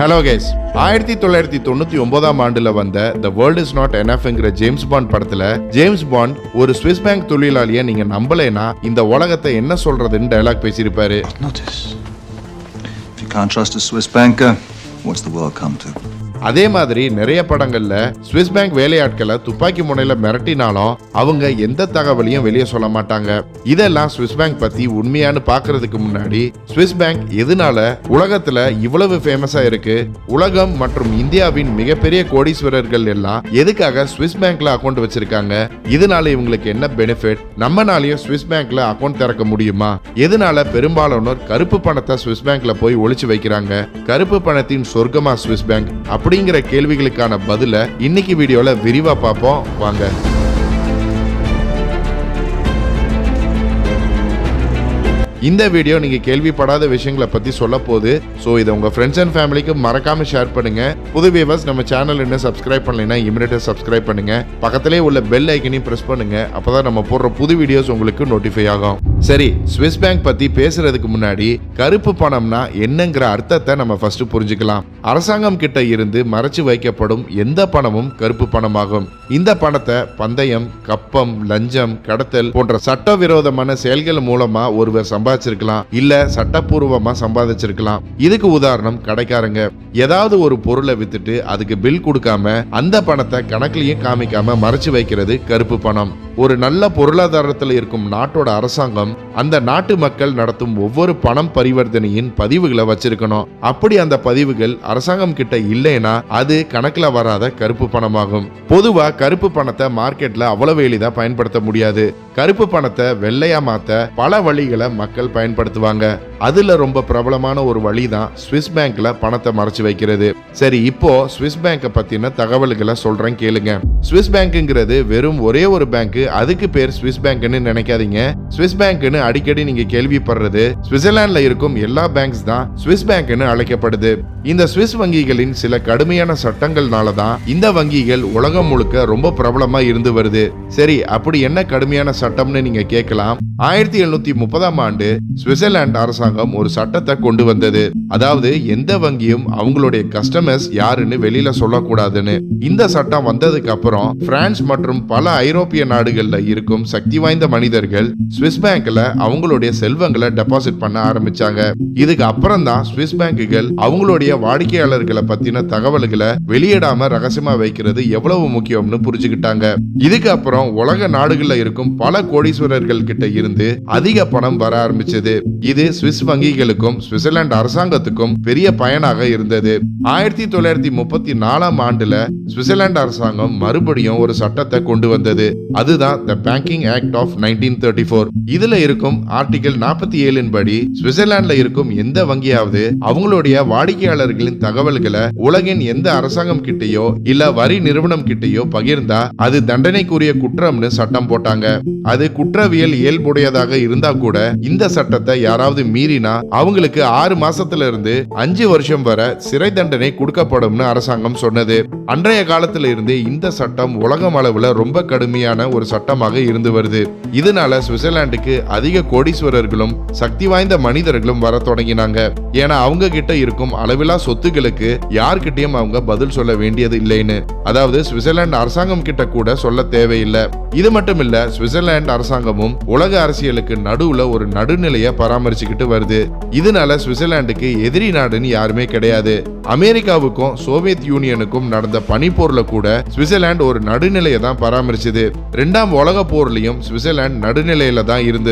Hello case ஆயிரத்தி தொள்ளாயிரத்தி தொண்ணூத்தி ஒன்பதாம் ஆண்டுல வந்த த வேர்ல்ட் இஸ் நாட் என்எஃப்ங்கிற ஜேம்ஸ் பாண்ட் படத்துல ஜேம்ஸ் பாண்ட் ஒரு ஸ்விஸ் பேங்க் தொழிலாளிய நீங்க நம்பலைனா இந்த உலகத்தை என்ன சொல்றதுன்னு டயலாக் பேசியிருப்பாரு. If you can't trust a Swiss banker, what's the world come to? அதே மாதிரி நிறைய படங்கள்ல சுவிஸ் பேங்க் வேலையாட்களை துப்பாக்கி முனையில மிரட்டினாலும் அவங்க எந்த தகவலையும் வெளியே சொல்ல மாட்டாங்க. இதெல்லாம் சுவிஸ் பேங்க் பத்தி உண்மையானு பாக்குறதுக்கு முன்னாடி சுவிஸ் பேங்க் எதனால உலகத்துல இவ்வளவு ஃபேமஸா இருக்கு? உலகம் மற்றும் இந்தியாவின் மிகப்பெரிய கோடீஸ்வரர்கள் எல்லாம் எதுக்காக சுவிஸ் பேங்க்ல அக்கௌண்ட் வச்சிருக்காங்க? இதனால இவங்களுக்கு என்ன பெனிஃபிட் நம்மனாலையும் சுவிஸ் பேங்க்ல அக்கௌண்ட் திறக்க முடியுமா? எதனால பெரும்பாலானோர் கருப்பு பணத்தை சுவிஸ் பேங்க்ல போய் ஒழிச்சு வைக்கிறாங்க? கருப்பு பணத்தின் சொர்க்கமா சுவிஸ் பேங்க் அப்படிங்கிற கேள்விகளுக்கான பதிலை இன்னைக்கு வீடியோவில் விரிவாக பார்ப்போம். வாங்க. இந்த வீடியோ நீங்கள் கேள்விப்படாத விஷயங்களை பற்றி சொல்ல போகுது. ஸோ இதை உங்கள் ஃப்ரெண்ட்ஸ் அண்ட் ஃபேமிலிக்கு மறக்காமல் ஷேர் பண்ணுங்கள் புது வியூவர்ஸ் நம்ம சேனல் இன்னும் சப்ஸ்கிரைப் பண்ணலைன்னா இமீடியட்டாக சப்ஸ்கிரைப் பண்ணுங்கள் பக்கத்திலே உள்ள பெல் ஐக்கனையும் பண்ணுங்கள் அப்போ தான் நம்ம போடுற புது வீடியோஸ் உங்களுக்கு நோட்டிஃபை ஆகும். சரி ஸ்விஸ் பேங்க் பத்தி பேசுறதுக்கு முன்னாடி கருப்பு பணம்னா என்னங்கிற அர்த்தத்தை நம்ம ஃபர்ஸ்ட் புரிஞ்சுக்கலாம். அரசாங்கம் கிட்ட இருந்து மறைச்சு வைக்கப்படும் எந்த பணமும் கருப்பு பணமாகும். இந்த பணத்தை பந்தயம் கப்பம் லஞ்சம் கடத்தல் போன்ற சட்டவிரோதமான செயல்கள் மூலமா ஒருவர் சம்பாதிச்சிருக்கலாம். இல்ல சட்டப்பூர்வமா சம்பாதிச்சிருக்கலாம். இதுக்கு உதாரணம் கடைக்காரங்க. ஏதாவது ஒரு பொருளை வித்துட்டு அதுக்கு பில் கொடுக்காம அந்த பணத்தை கணக்குலயும் காமிக்காம மறைச்சு வைக்கிறது கருப்பு பணம். ஒரு நல்ல பொருளாதாரத்தில் இருக்கும் நாட்டோட அரசாங்கம் அந்த நாட்டு மக்கள் நடத்தும் ஒவ்வொரு பணம் பரிவர்த்தனையின் பதிவுகளை வச்சிருக்கணும். அப்படி அந்த பதிவுகள் அரசாங்கம் கிட்ட இல்லைன்னா அது கணக்குல வராத கருப்பு பணமாகும். பொதுவா கருப்பு பணத்தை மார்க்கெட்ல அவ்வளவு எளிதா பயன்படுத்த முடியாது. கருப்பு பணத்தை வெள்ளையா மாத்த பல வழிகளை மக்கள் பயன்படுத்துவாங்க. அதுல ரொம்ப பிரபலமான ஒரு வழி தான் ஸ்விஸ் பேங்க்ல பணத்தை மறைச்சு வைக்கிறது. சரி இப்போ ஸ்விஸ் பேங்கை பத்தின தகவல்களை சொல்றேன் கேளுங்க. ஸ்விஸ் பேங்க்ங்கிறது வெறும் ஒரே ஒரு பேங்க் அதுக்கு பேர் ஸ்விஸ் பேங்க்னு நினைக்காதீங்க. ஸ்விஸ் பேங்க்னு அடிக்கடி நீங்க கேள்விப்படுறது. சுவிட்சர்லாந்துல இருக்கும் எல்லா பேங்க்ஸ் தான் சுவிஸ் பேங்க்னு அழைக்கப்படுது. இந்த சுவிஸ் வங்கிகளின் சில கடுமையான சட்டங்கள்னால தான் இந்த வங்கிகள் உலகம் முழுக்க ரொம்ப பிரபலமா இருந்து வருது. சரி அப்படி என்ன கடுமையான சட்டம்னு நீங்க கேட்கலாம்? ஆயிரத்தி எழுநூத்தி முப்பதாம் ஆண்டு சுவிட்சர்லாந்து அரசாங்கம் ஒரு சட்டத்தை கொண்டு வந்தது. அதாவது எந்த வங்கியும் அவங்களுடைய கஸ்டமர்ஸ் யாருன்னு வெளியில சொல்லக்கூடாதுன்னு. இந்த சட்டம் வந்ததுக்கு அப்புறம் பிரான்ஸ் மற்றும் பல ஐரோப்பிய நாடுகள்ல இருக்கும் சக்தி வாய்ந்த மனிதர்கள் சுவிஸ் பேங்க் பேங்க்ல அவங்களுடைய செல்வங்களை டெபாசிட் பண்ண ஆரம்பிச்சாங்க. இதுக்கு அப்புறம் தான் சுவிஸ் பேங்குகள் அவங்களுடைய வாடிக்கையாளர்களை பத்தின தகவல்களை வெளியிடாம ரகசியமா வைக்கிறது எவ்வளவு முக்கியம்னு புரிஞ்சுக்கிட்டாங்க. இதுக்கு அப்புறம் உலக நாடுகள்ல இருக்கும் பல கோடீஸ்வரர்கள் கிட்ட இருந்து அதிக பணம் வர ஆரம்பிச்சது. இது சுவிஸ் வங்கிகளுக்கும் சுவிட்சர்லாந்து அரசாங்கத்துக்கும் பெரிய பயனாக இருந்தது. ஆயிரத்தி தொள்ளாயிரத்தி முப்பத்தி நாலாம் ஆண்டுல சுவிட்சர்லாந்து அரசாங்கம் மறுபடியும் ஒரு சட்டத்தை கொண்டு வந்தது. அதுதான் the banking act of nineteen thirty four இதுல இருக்கும் ஆர்டிகல் நாற்பத்தி ஏழின் படி சுவிட்சர்லாந்துல இருக்கும் எந்த வங்கியாவது அவங்களுடைய வாடிக்கையாளர்களின் தகவல்களை உலகின் எந்த அரசாங்கம் கிட்டயோ இல்ல வரி நிறுவனம் கிட்டயோ பகிர்ந்தா அது தண்டனைக்குரிய குற்றம்னு சட்டம் போட்டாங்க. அது குற்றவியல் இயல்புடையதாக இருந்தா கூட இந்த சட்டத்தை யாராவது மீறினா அவங்களுக்கு ஆறு மாசத்துல இருந்து அஞ்சு வருஷம் வரை சிறை தண்டனை கொடுக்கப்படும்னு அரசாங்கம் சொன்னது. அன்றைய காலத்துல இருந்து இந்த சட்டம் உலகம் அளவுல ரொம்ப கடுமையான ஒரு சட்டமாக இருந்து வருது. இதனால சுவிட்சர்லாந்துக்கு அதிக கோடீஸ்வரர்களும் சக்தி வாய்ந்த மனிதர்களும் வர தொடங்கினாங்க. ஏன்னா அவங்க கிட்ட இருக்கும் அளவிலா சொத்துக்களுக்கு யார்கிட்டயும் அவங்க பதில் சொல்ல வேண்டியது இல்லைன்னு. அதாவது சுவிட்சர்லாந்து அரசாங்கம் கிட்ட கூட சொல்ல தேவையில்லை. இது மட்டும் இல்ல சுவிட்சர்லாந்து அரசாங்கமும் உலக அரசியலுக்கு நடுவுல ஒரு நடுநிலையை பராமரிச்சுக்கிட்டு வருது. இதனால சுவிட்சர்லாந்துக்கு எதிரி நாடுன்னு யாருமே கிடையாது. அமெரிக்காவுக்கும் சோவியத் யூனியனுக்கும் நடந்த பனிப்போர்ல கூட சுவிட்சர்லாந்து ஒரு நடுநிலையை தான் பராமரிச்சது. ரெண்டாம் உலக போர்லயும் சுவிட்சர்லாந்து நடுநிலையில தான் இருந்தது.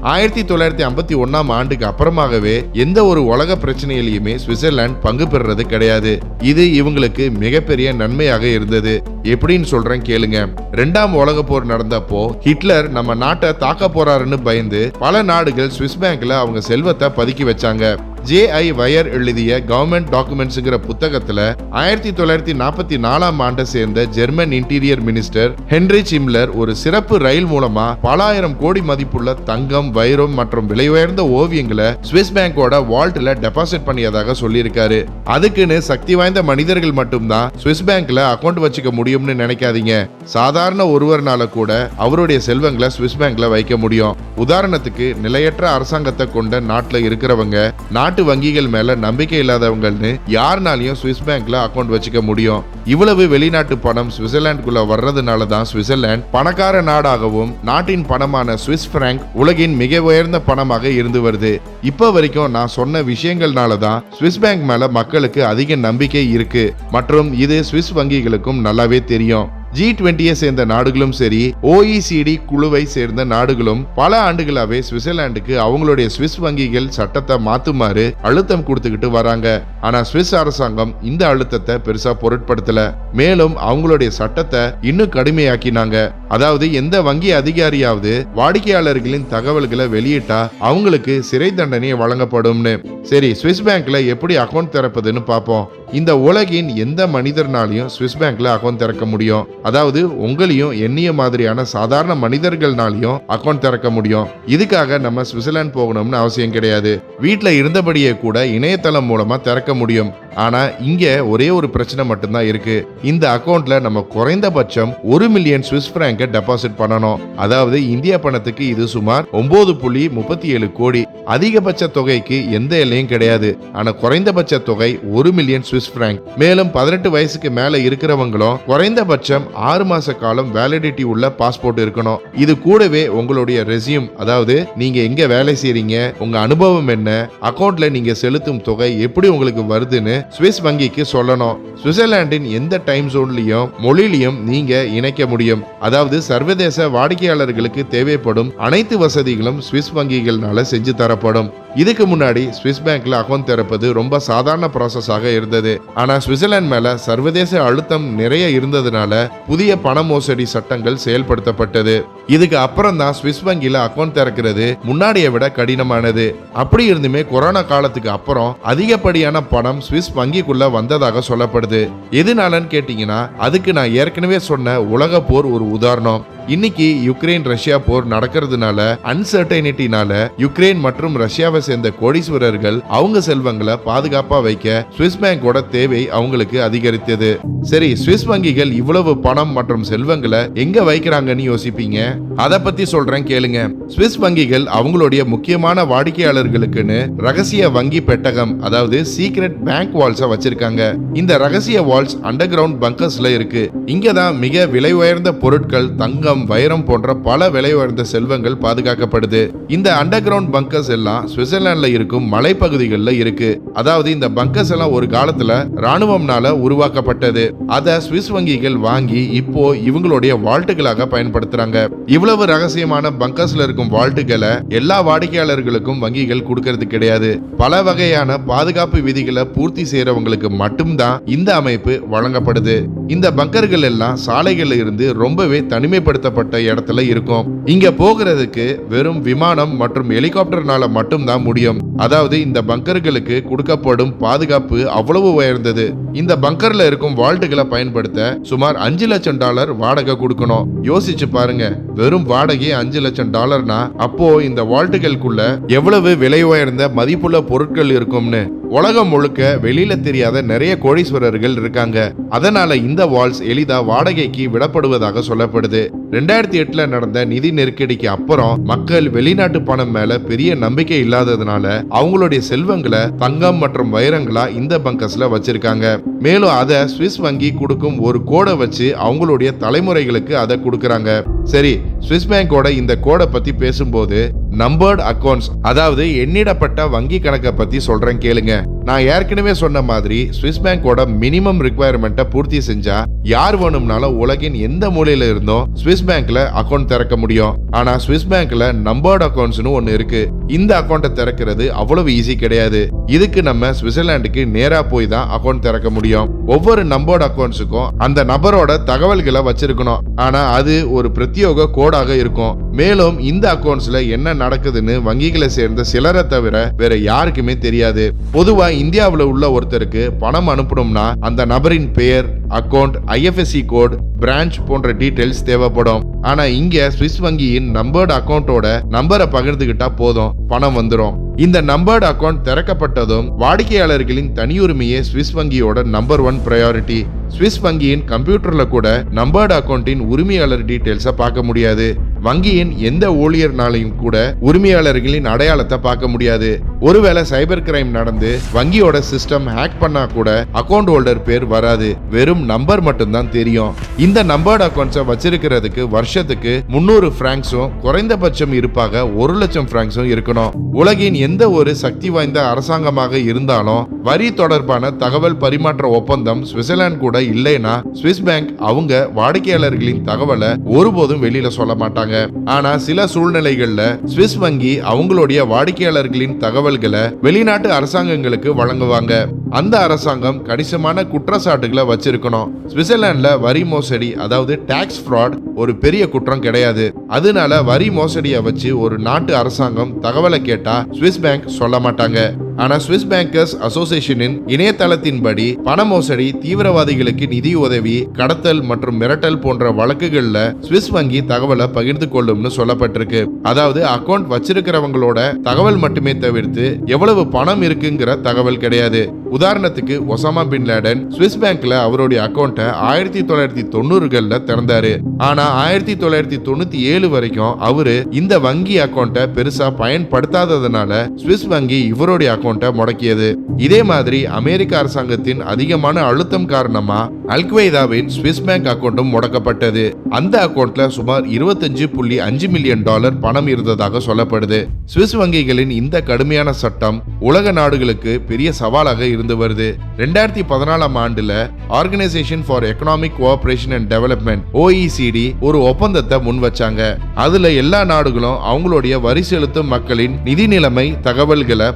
ஆயிரத்தி தொள்ளாயிரத்தி ஐம்பத்தி ஒன்னாம் ஆண்டுக்கு அப்புறமாகவே எந்த ஒரு உலக பிரச்சனையிலையுமே சுவிட்சர்லாந்து பங்கு பெறுறது கிடையாது. இது இவங்களுக்கு மிகப்பெரிய நன்மையாக இருந்தது. எப்படின்னு சொல்றேன் கேளுங்க. ரெண்டாம் உலக போர் நடந்தப்போ ஹிட்லர் நம்ம நாட்டை தாக்க போறாருன்னு பயந்து பல நாடுகள் சுவிஸ் பேங்க்ல அவங்க செல்வத்தை பதுக்கி வச்சாங்க. ஜே ஐ வயர் எழுதிய கவர்மெண்ட் டாக்குமெண்ட்ஸுங்கிற புத்தகத்துல ஆயிரத்தி தொள்ளாயிரத்தி நாற்பத்தி நாலாம் ஆண்டை சேர்ந்த German interior minister Henry Himmler ஒரு சிறப்பு ரயில் மூலமா பலாயிரம் கோடி மதிப்புள்ள தங்கம் வைரம் மற்றும் விலை உயர்ந்த ஓவியங்களை சுவிஸ் பேங்கோட வால்ட்ல டெபாசிட் பண்ணியதாக சொல்லியிருக்காரு. அதுக்குன்னு சக்தி வாய்ந்த மனிதர்கள் மட்டும்தான் சுவிஸ் பேங்க்ல அக்கௌண்ட் வச்சுக்க முடியும்னு நினைக்காதீங்க. சாதாரண ஒருவர்னால கூட அவருடைய செல்வங்களை சுவிஸ் பேங்க்ல வைக்க முடியும். உதாரணத்துக்கு நிலையற்ற அரசாங்கத்தை கொண்ட நாட்டில் இருக்கிறவங்க நாட்டு நாட்டு வங்கிகள் மேல நம்பிக்கை இல்லாதவங்கன்னு யாருனாலையும் சுவிஸ் பேங்க்ல அக்கௌண்ட் வச்சுக்க முடியும். இவ்வளவு வெளிநாட்டு பணம் சுவிட்சர்லாந்துக்குள்ள வர்றதுனால தான் சுவிட்சர்லாந்து பணக்கார நாடாகவும் நாட்டின் பணமான சுவிஸ் பிராங்க் உலகின் மிக உயர்ந்த பணமாக இருந்து வருது. இப்ப வரைக்கும் நான் சொன்ன விஷயங்கள்னால தான் சுவிஸ் பேங்க் மேல மக்களுக்கு அதிக நம்பிக்கை இருக்கு. மற்றும் இது சுவிஸ் வங்கிகளுக்கும் நல்லாவே தெரியும். ஜி டுவெண்ட்டியை சேர்ந்த நாடுகளும் சரி ஓஇசிடி குழுவை சேர்ந்த நாடுகளும் பல ஆண்டுகளாவே சுவிட்சர்லாந்துக்கு அவங்களுடைய சுவிஸ் வங்கிகள் சட்டத்தை மாத்துமாறு அழுத்தம் கொடுத்துக்கிட்டு வராங்க. ஆனா சுவிஸ் அரசாங்கம் இந்த அழுத்தத்தை பெருசா பொருட்படுத்தல. மேலும் அவங்களுடைய சட்டத்தை இன்னும் கடுமையாக்கினாங்க. அதாவது எந்த வங்கி அதிகாரியாவது வாடிக்கையாளர்களின் தகவல்களை வெளியிட்டா அவங்களுக்கு சிறை தண்டனை வழங்கப்படும்னு. சரி சுவிஸ் பேங்க்ல எப்படி அக்கௌண்ட் திறப்பதுன்னு பார்ப்போம் இந்த உலகின் எந்த மனிதர்னாலையும் சுவிஸ் பேங்க்ல அக்கௌண்ட் திறக்க முடியும். அதாவது உங்களையும் எண்ணிய மாதிரியான சாதாரண மனிதர்கள்னாலையும் அக்கௌண்ட் திறக்க முடியும். இதுக்காக நம்ம சுவிட்சர்லாந்து போகணும்னு அவசியம் கிடையாது. வீட்டில் இருந்தபடியே கூட இணையதளம் மூலமா திறக்க முடியும். ஆனா இங்க ஒரே ஒரு பிரச்சனை மட்டும்தான் இருக்கு. இந்த அக்கௌண்ட்ல நம்ம குறைந்தபட்சம் ஒரு மில்லியன் சுவிஸ் பிராங்க டெபாசிட் பண்ணணும். அதாவது இந்திய பணத்துக்கு இது சுமார் ஒன்பது புள்ளி முப்பத்தி ஏழு கோடி. அதிகபட்ச தொகைக்கு எந்த எல்லையும் கிடையாது. ஆனா குறைந்தபட்ச தொகை ஒரு மில்லியன் சுவிஸ் பிராங்க் மேலும் பதினெட்டு வயசுக்கு மேல இருக்கிறவங்களும் குறைந்தபட்சம் ஆறு மாச காலம் வேலிடிட்டி உள்ள பாஸ்போர்ட் இருக்கணும். இது கூடவே உங்களுடைய ரெசியூம் அதாவது நீங்க எங்க வேலை செய்றீங்க உங்க அனுபவம் என்ன அக்கௌண்ட்ல நீங்க செலுத்தும் தொகை எப்படி உங்களுக்கு வருதுன்னு சுவிஸ் வங்கிக்கு சொல்லணும். சுவிட்சர்லாந்தின் எந்த டைம் ஜோன்லயும் மொழிலையும் நீங்க இணைக்க முடியும். அதாவது சர்வதேச வாடிக்கையாளர்களுக்கு தேவைப்படும் அனைத்து வசதிகளும் சுவிஸ் வங்கிகள்னால செஞ்சு தரப்படும். காணப்படும். இதுக்கு முன்னாடி சுவிஸ் பேங்க்ல அக்கௌண்ட் திறப்பது ரொம்ப சாதாரண ப்ராசஸாக இருந்தது. ஆனா சுவிட்சர்லாந்து மேல சர்வதேச அழுத்தம் நிறைய இருந்ததுனால புதிய பண மோசடி சட்டங்கள் செயல்படுத்தப்பட்டது. இதுக்கு அப்புறம் தான் சுவிஸ் வங்கியில அக்கௌண்ட் திறக்கிறது முன்னாடியை விட கடினமானது. அப்படி இருந்துமே கொரோனா காலத்துக்கு அப்புறம் அதிகப்படியான பணம் சுவிஸ் வங்கிக்குள்ள வந்ததாக சொல்லப்படுது. எதுனாலன்னு கேட்டீங்கன்னா அதுக்கு நான் ஏற்கனவே சொன்ன உலக போர் ஒரு உதாரணம். இன்னைக்கு யுக்ரைன் ரஷ்யா போர் நடக்கிறதுனால அன்சர்டைனிட்டினால யுக்ரைன் மற்றும் ரஷ்யாவை நாட்டை சேர்ந்த கோடீஸ்வரர்கள் அவங்க செல்வங்களை பாதுகாப்பா வைக்க சுவிஸ் பேங்கோட தேவை அவங்களுக்கு அதிகரித்தது. சரி சுவிஸ் வங்கிகள் இவ்வளவு பணம் மற்றும் செல்வங்களை எங்க வைக்கிறாங்கன்னு யோசிப்பீங்க? அதை பத்தி சொல்றேன் கேளுங்க. சுவிஸ் வங்கிகள் அவங்களுடைய முக்கியமான வாடிக்கையாளர்களுக்குன்னு ரகசிய வங்கி பெட்டகம் அதாவது சீக்ரெட் பேங்க் வால்ஸ வச்சிருக்காங்க. இந்த ரகசிய வால்ஸ் அண்டர் கிரவுண்ட் பங்கர்ஸ்ல இருக்கு. இங்க தான் மிக விலை உயர்ந்த பொருட்கள் தங்கம் வைரம் போன்ற பல விலை உயர்ந்த செல்வங்கள் பாதுகாக்கப்படுது. இந்த அண்டர் கிரவுண்ட் பங்கர்ஸ் எல்லாம் சுவிஸ் சுவிட்சர்லாந்துல இருக்கும் மலைப்பகுதிகளில் இருக்கு. அதாவது இந்த பங்கர்ஸ் எல்லாம் ஒரு காலத்துல ராணுவம்னால உருவாக்கப்பட்டது. அத சுவிஸ் வங்கிகள் வாங்கி இப்போ இவங்களுடைய வால்ட்டுகளாக பயன்படுத்துறாங்க. இவ்வளவு ரகசியமான பங்கர்ஸ்ல இருக்கும் வால்ட்டுகளை எல்லா வாடிக்கையாளர்களுக்கும் வங்கிகள் கொடுக்கறது கிடையாது. பல வகையான பாதுகாப்பு விதிகளை பூர்த்தி செய்யறவங்களுக்கு மட்டும்தான் இந்த அமைப்பு வழங்கப்படுது. இந்த பங்கர்கள் எல்லாம் சாலைகள்ல இருந்து ரொம்பவே தனிமைப்படுத்தப்பட்ட இடத்துல இருக்கும். இங்க போகிறதுக்கு வெறும் விமானம் மற்றும் ஹெலிகாப்டர்னால மட்டும்தான் முடியும். அதாவது இந்த பங்கர்களுக்கு கொடுக்கப்படும் பாதுகாப்பு அவ்வளவு உயர்ந்தது. இந்த பங்கர்ல இருக்கும் வால்ட்டுகளை பயன்படுத்த சுமார் அஞ்சு லட்சம் டாலர் வாடகை கொடுக்கணும். யோசிச்சு பாருங்க. வெறும் வாடகை அஞ்சு லட்சம் டாலர்னா அப்போ இந்த வால்ட்டுகளுக்குள்ள எவ்வளவு விலை உயர்ந்த மதிப்புள்ள பொருட்கள் இருக்கும்னு. உலகம் முழுக்க வெளியில தெரியாத நிறைய கோடீஸ்வரர்கள் இருக்காங்க. அதனால இந்த வால்ஸ் எளிதா வாடகைக்கு விடப்படுவதாக சொல்லப்படுது. ரெண்டாயிரத்தி எட்டுல நடந்த நிதி நெருக்கடிக்கு அப்புறம் மக்கள் வெளிநாட்டு பணம் மேல பெரிய நம்பிக்கை இல்லாததுனால அவங்களுடைய செல்வங்களை தங்கம் மற்றும் வைரங்களா இந்த பங்கர்ஸ்ல வச்சிருக்காங்க. மேலும் அதை சுவிஸ் வங்கி கொடுக்கும் ஒரு கோடை வச்சு அவங்களுடைய தலைமுறைகளுக்கு அதை கொடுக்கறாங்க. சரி சுவிஸ் பேங்கோட இந்த கோடை பத்தி பேசும்போது நம்பர்டு அக்கௌண்ட்ஸ் அதாவது எண்ணிடப்பட்ட வங்கி கணக்கை பத்தி சொல்றேன் கேளுங்க. நான் ஏற்கனவே சொன்ன மாதிரி சுவிஸ் பேங்கோட மினிமம் ரிக்குவயர்மெண்ட்டை பூர்த்தி செஞ்சா யார் வேணும்னாலும் உலகின் எந்த மூலையில இருந்தும் சுவிஸ் பேங்க்ல அக்கௌண்ட் திறக்க முடியும். ஆனா சுவிஸ் பேங்க்ல நம்பர்ட் அக்கௌண்ட்ஸ்னு ஒன்னு இருக்கு. இந்த அக்கௌண்ட்டை திறக்கிறது அவ்வளவு ஈஸி கிடையாது. இதுக்கு நம்ம சுவிட்சர்லாந்துக்கு நேரா போய் தான் அக்கௌண்ட் திறக்க முடியும். ஒவ்வொரு நம்பர்ட் அக்கௌண்ட்ஸுக்கும் அந்த நபரோட தகவல்களை வச்சிருக்கணும். ஆனா அது ஒரு பிரத்யோக கோடாக இருக்கும். மேலும் இந்த அக்கௌண்ட்ஸ்ல என்ன நடக்குதுன்னு வங்கிகளை சேர்ந்த சிலரை தவிர வேற யாருக்குமே தெரியாது. பொதுவா இந்தியாவில் உள்ள ஒருத்தருக்கு பணம் அனுப்பணும்னா அந்த நபரின் பெயர் அக்கௌண்ட் ஐஎஃப்எஸ்சி கோட் பிரான்ச் போன்ற டீடைல்ஸ் தேவைப்படும். ஆனா இங்க சுவிஸ் வங்கியின் நம்பர்டு அக்கௌண்ட்டோட நம்பரை பகிர்ந்துகிட்டா போதும் பணம் வந்துடும் இந்த நம்பர்டு அக்கௌண்ட் திறக்கப்பட்டதும் வாடிக்கையாளர்களின் தனியுரிமையே சுவிஸ் வங்கியோட நம்பர் ஒன் ப்ரையாரிட்டி சுவிஸ் வங்கியின் கம்ப்யூட்டர்ல கூட நம்பர்டு அக்கௌண்ட்டின் உரிமையாளர் டீடைல்ஸை பார்க்க முடியாது. வங்கியின் எந்த ஊழியர்னாலையும் கூட உரிமையாளர்களின் அடையாளத்தை பார்க்க முடியாது. ஒருவேளை சைபர் கிரைம் நடந்து வங்கியோட சிஸ்டம் ஹேக் பண்ணா கூட அக்கௌண்ட் ஹோல்டர் பேர் வராது. வெறும் நம்பர் மட்டும்தான் தெரியும். இந்த நம்பர்டு அக்கௌண்ட்ஸை வச்சிருக்கிறதுக்கு வருஷத்துக்கு முன்னூறு பிராங்க்ஸும் குறைந்தபட்சம் இருப்பாக ஒரு லட்சம் பிராங்க்ஸும் இருக்கணும். உலகின் எந்த ஒரு சக்தி வாய்ந்த அரசாங்கமாக இருந்தாலும் வரி தொடர்பான தகவல் பரிமாற்ற ஒப்பந்தம் சுவிட்சர்லாந்து கூட இல்லைன்னா சுவிஸ் பேங்க் அவங்க வாடிக்கையாளர்களின் தகவலை ஒருபோதும் வெளியில சொல்ல மாட்டாங்க. ஆனா சில சூழ்நிலைகள்ல சுவிஸ் வங்கி அவங்களுடைய வாடிக்கையாளர்களின் தகவல்களை வெளிநாட்டு அரசாங்கங்களுக்கு வழங்குவாங்க. அந்த அரசாங்கம் கணிசமான குற்றச்சாட்டுகளை வச்சிருக்கணும். சுவிட்சர்லாந்துல வரி மோசடி அதாவது டாக்ஸ் ஃப்ராட் ஒரு பெரிய குற்றம் கிடையாது. அதனால வரி மோசடியை வச்சு ஒரு நாட்டு அரசாங்கம் தகவலை கேட்டா சுவிஸ் பேங்க் சொல்ல மாட்டாங்க. ஆனா சுவிஸ் பேங்கர்ஸ் அசோசியேஷனின் இணையதளத்தின்படி பண மோசடி தீவிரவாதிகளுக்கு நிதி உதவி கடத்தல் மற்றும் மிரட்டல் போன்ற வழக்குகள்ல சுவிஸ் வங்கி தகவலை பகிர்ந்து கொள்ளும்னு சொல்லப்பட்டிருக்கு. அதாவது அக்கவுண்ட் வச்சிருக்கிறவங்களோட தகவல் மட்டுமே தவிர்த்து எவ்வளவு பணம் இருக்குங்கிற தகவல் கிடையாது. உதாரணத்துக்கு ஒசாமா பின் லேடன் சுவிஸ் பேங்க்ல அவருடைய அக்கௌண்ட்டை ஆயிரத்தி தொள்ளாயிரத்தி தொண்ணூறுகள்ல திறந்தாரு. ஆனா ஆயிரத்தி தொள்ளாயிரத்தி தொண்ணூத்தி ஏழு வரைக்கும் அவரு இந்த வங்கி அக்கௌண்ட்டை பெருசா பயன்படுத்தாததுனால சுவிஸ் வங்கி இவருடைய அக்கௌண்ட்டை முடக்கியது. இதே மாதிரி அமெரிக்க அரசாங்கத்தின் அதிகமான அழுத்தம் காரணமா அல்கொய்தாவின் சுவிஸ் பேங்க் அக்கௌண்ட்டும் முடக்கப்பட்டது. அந்த அக்கௌண்ட்ல சுமார் இருபத்தஞ்சு புள்ளி அஞ்சு மில்லியன் டாலர் பணம் இருந்ததாக சொல்லப்படுது. சுவிஸ் வங்கிகளின் இந்த கடுமையான சட்டம் உலக நாடுகளுக்கு பெரிய சவாலாக இருந்து வருது. ரெண்டாயிரத்தி பதினாலாம் ஆண்டுல organisation for economic cooperation and development OECD ஒரு ஒப்பந்தத்தை முன் வச்சாங்க அதுல எல்லா நாடுகளும் அவங்களுடைய வரி செலுத்தும் மக்களின் நிதி நிலைமை தகவல்களை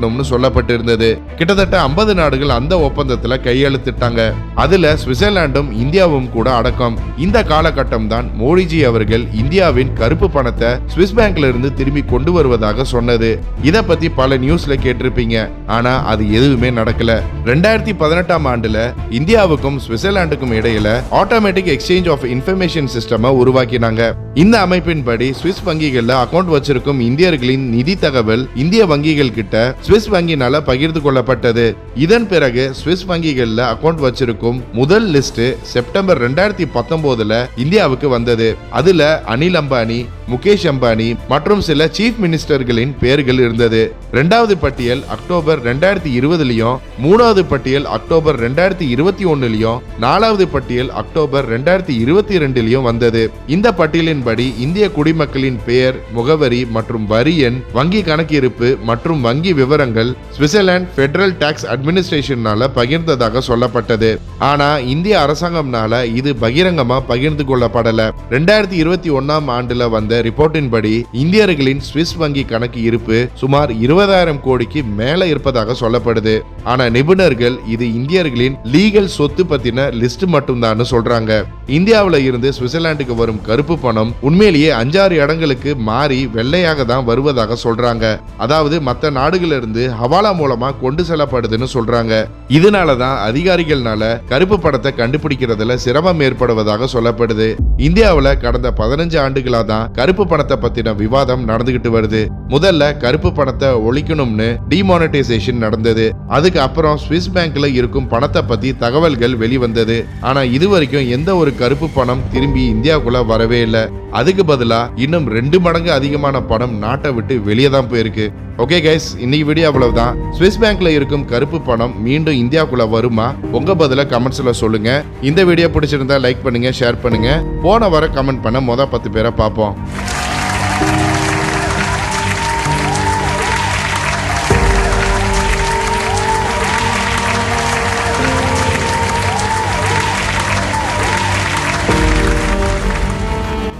கொடுக்கணும்னு சொல்லப்பட்டிருந்தது. கிட்டத்தட்ட ஐம்பது நாடுகள் அந்த ஒப்பந்தத்துல கையெழுத்திட்டாங்க. அதுல சுவிட்சர்லாண்டும் இந்தியாவும் கூட அடக்கம். இந்த காலகட்டம் தான் மோடிஜி அவர்கள் இந்தியாவின் கருப்பு பணத்தை சுவிஸ் பேங்க்ல இருந்து திரும்பி கொண்டு வருவதாக சொன்னது. இத பத்தி பல நியூஸ்ல கேட்டிருப்பீங்க. ஆனா அது எதுவுமே நடக்கல. ரெண்டாயிரத்தி பதினெட்டாம் ஆண்டுல இந்தியாவுக்கும் சுவிட்சர்லாந்துக்கும் இடையில ஆட்டோமேட்டிக் எக்ஸ்சேஞ்ச் ஆஃப் இன்ஃபர்மேஷன் சிஸ்டமை உருவாக்கினாங்க. இந்த அமைப்பின்படி சுவிஸ் வங்கிகள்ல அக்கௌண்ட் வச்சிருக்கும் இந்தியர்களின் நிதி தகவல் இந்திய வங்கிகள் கிட்ட சுவிஸ் வங்கினால பகிர்ந்து கொள்ளப்பட்டது. இதன் பிறகு சுவிஸ் வங்கிகளில் அக்கௌண்ட் வச்சிருக்கும் முதல் லிஸ்ட் செப்டம்பர் ரெண்டாயிரத்தி பத்தொன்பதுல இந்தியாவுக்கு வந்தது. அதுல அனில் அம்பானி முகேஷ் அம்பானி மற்றும் சில சீஃப் மினிஸ்டர்களின் பெயர்கள் இருந்தது. ரெண்டாவது பட்டியல் அக்டோபர் ரெண்டாயிரத்தி இருபதுலயும் மூணாவது பட்டியல் அக்டோபர் ரெண்டாயிரத்தி இருபத்தி ஒன்னுலயும் நாலாவது பட்டியல் அக்டோபர் ரெண்டாயிரத்தி இருபத்தி ரெண்டுலயும் வந்தது. இந்த பட்டியலின்படி இந்திய குடிமக்களின் பெயர் முகவரி மற்றும் வரி எண் வங்கி கணக்கு இருப்பு மற்றும் வங்கி விவரம் விவரங்கள் சுவிட்சர்லாந்து பெடரல் டாக்ஸ் அட்மினிஸ்ட்ரேஷனால பகிர்ந்ததாக சொல்லப்பட்டது. ஆனா இந்திய அரசாங்கம்னால இது பகிரங்கமா பகிர்ந்து கொள்ளப்படல. ரெண்டாயிரத்தி இருபத்தி ஒன்னாம் ஆண்டுல வந்த ரிப்போர்ட்டின்படி இந்தியர்களின் சுவிஸ் வங்கி கணக்கு இருப்பு சுமார் இருபதாயிரம் கோடிக்கு மேல இருப்பதாக சொல்லப்படுது. ஆனா நிபுணர்கள் இது இந்தியர்களின் லீகல் சொத்து பத்தின லிஸ்ட் மட்டும்தான் சொல்றாங்க. இந்தியாவில் இருந்து சுவிட்சர்லாந்துக்கு வரும் கருப்பு பணம் உண்மையிலேயே அஞ்சாறு இடங்களுக்கு மாறி வெள்ளையாக தான் வருவதாக சொல்றாங்க. அதாவது மற்ற நாடுகளிலிருந்து ஹவாலா மூலமா கொண்டு செல்லப்படுதுன்னு சொல்றாங்க. இதனால தான் அதிகாரிகள்னால கருப்பு பணத்தை கண்டுபிடிக்கிறதுல சிரமம் ஏற்படுவதாக சொல்லப்படுது. இந்தியாவில் கடந்த பதினஞ்சு ஆண்டுகளா தான் கருப்பு பணத்தை பத்தின விவாதம் நடந்துகிட்டு வருது. முதல்ல கருப்பு பணத்தை ஒழிக்கணும்னு டிமானிட்டைசேஷன் நடந்தது. அதுக்கு அப்புறம் சுவிஸ் பேங்க்ல இருக்கும் பணத்தை பத்தி தகவல்கள் வெளிவந்தது. ஆனா இது வரைக்கும் எந்த ஒரு கருப்பு பணம் திரும்பி இந்தியாவுக்குள்ள வரவே இல்லை. அதுக்கு பதிலாக இன்னும் ரெண்டு மடங்கு அதிகமான பணம் நாட்டை விட்டு வெளியே தான் போயிருக்கு. ஓகே கைஸ் இன்னைக்கு வீடியோ அவ்வளவுதான். சுவிஸ் பேங்க்ல இருக்கும் கருப்பு பணம் மீண்டும் இந்தியாவுக்குள்ள வருமா? உங்க பதில கமெண்ட்ஸ்ல சொல்லுங்க. இந்த வீடியோ பிடிச்சிருந்தா லைக் பண்ணுங்க ஷேர் பண்ணுங்க. போன வர கமெண்ட் பண்ண மொதல் பத்து பேரை பார்ப்போம்.